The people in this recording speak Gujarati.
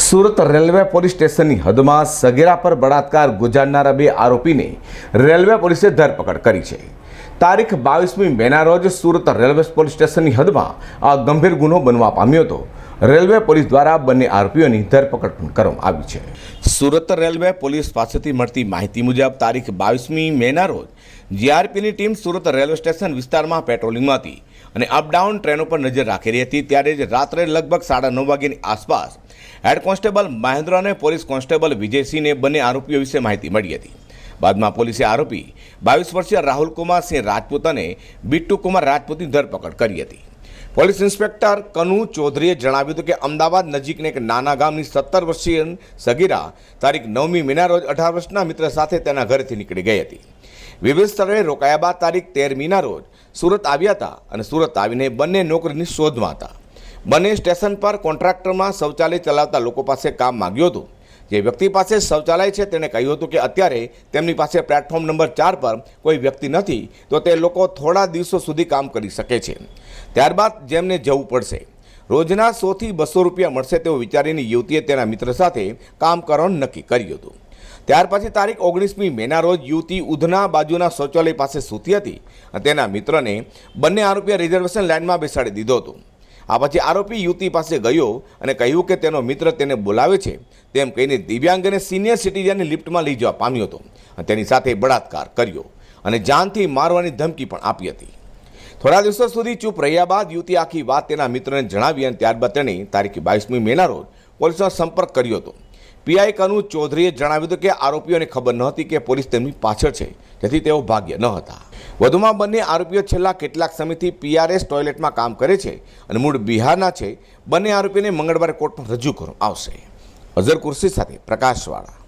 સુરત રેલવે પોલીસ સ્ટેશનની હદમાં સગીરા પર બળાત્કાર ગુજારનારા બે આરોપીને રેલવે પોલીસે ધરપકડ કરી છે. તારીખ બાવીસમી મેના રોજ સુરત રેલવે પોલીસ સ્ટેશનની હદમાં આ ગંભીર ગુનો બનવા પામ્યો હતો. રેલવે પોલીસ દ્વારા બંને આરોપીઓની ધરપકડ પણ કરવામાં આવી છે. સુરત રેલવે પોલીસ પાસેથી મળતી માહિતી મુજબ તારીખ બાવીસમી મેના રોજ જીઆરપીની ટીમ સુરત રેલવે સ્ટેશન વિસ્તારમાં પેટ્રોલિંગમાં હતી અને અપડાઉન ટ્રેનો પર નજર રાખી રહી હતી. ત્યારે જ રાત્રે લગભગ સાડા નવ વાગ્યાની આસપાસ હેડ કોન્સ્ટેબલ મહેન્દ્ર અને પોલીસ કોન્સ્ટેબલ વિજયસિંહને બંને આરોપીઓ વિશે માહિતી મળી હતી. બાદમાં પોલીસે આરોપી બાવીસ વર્ષીય રાહુલ કુમાર સિંહ રાજપૂત અને બિટ્ટુ કુમાર રાજપૂતની ધરપકડ કરી હતી. પોલીસ ઇન્સ્પેક્ટર કનુ ચૌધરીએ જણાવ્યું હતું કે અમદાવાદ નજીકના એક નાના ગામની સત્તર વર્ષીય સગીરા તારીખ નવમી મેના રોજ અઢાર વર્ષના મિત્ર સાથે તેના ઘરેથી નીકળી ગઈ હતી. વિવિધ સ્થળે રોકાયા બાદ તારીખ તેર મીના રોજ સુરત આવ્યા હતા અને સુરત આવીને બંને નોકરીની શોધમાં હતા. બંને સ્ટેશન પર કોન્ટ્રાક્ટરમાં શૌચાલય ચલાવતા લોકો પાસે કામ માગ્યું હતું. જે વ્યક્તિ પાસે શૌચાલય છે તેણે કહ્યું હતું કે અત્યારે તેમની પાસે પ્લેટફોર્મ નંબર ચાર પર કોઈ વ્યક્તિ નથી, તો તે લોકો થોડા દિવસો સુધી કામ કરી શકે છે. ત્યારબાદ જેમને જવું પડશે. રોજના સોથી બસો રૂપિયા મળશે તેવું વિચારીને યુવતીએ તેના મિત્ર સાથે કામ કરવાનું નક્કી કર્યું હતું. ત્યાર પછી તારીખ ઓગણીસમી મેના રોજ યુવતી ઉધના બાજુના શૌચાલય પાસે સૂતી હતી તેના મિત્રને બંને આરોપીએ રિઝર્વેશન લાઇનમાં બેસાડી દીધો હતો. આ પછી આરોપી યુવતી પાસે ગયો અને કહ્યું કે તેનો મિત્ર તેને બોલાવે છે. તેમ કહીને દિવ્યાંગ અને સિનિયર સિટીઝનને લિફ્ટમાં લઈ જવા પામ્યો હતો અને તેની સાથે બળાત્કાર કર્યો અને જાનથી મારવાની ધમકી પણ આપી હતી. થોડા દિવસો સુધી ચૂપ રહ્યા બાદ યુવતી આખી વાત તેના મિત્રને જણાવી અને ત્યારબાદ તેણે તારીખ બાવીસમી મેના રોજ પોલીસનો સંપર્ક કર્યો હતો. પીઆઈ કનુ ચૌધરીએ જણાવ્યું હતું કે આરોપીઓને ખબર નહોતી કે પોલીસ તેમની પાછળ છે, જેથી તેઓ ભાગ્ય ન હતા. વધુમાં બંને આરોપીઓ છેલ્લા કેટલાક સમયથી પીઆરએસ ટોયલેટમાં કામ કરે છે અને મૂળ બિહારના છે. બંને આરોપીને મંગળવારે કોર્ટમાં રજૂ કરવામાં આવશે. અઝર કુર્સી સાથે પ્રકાશવાળા.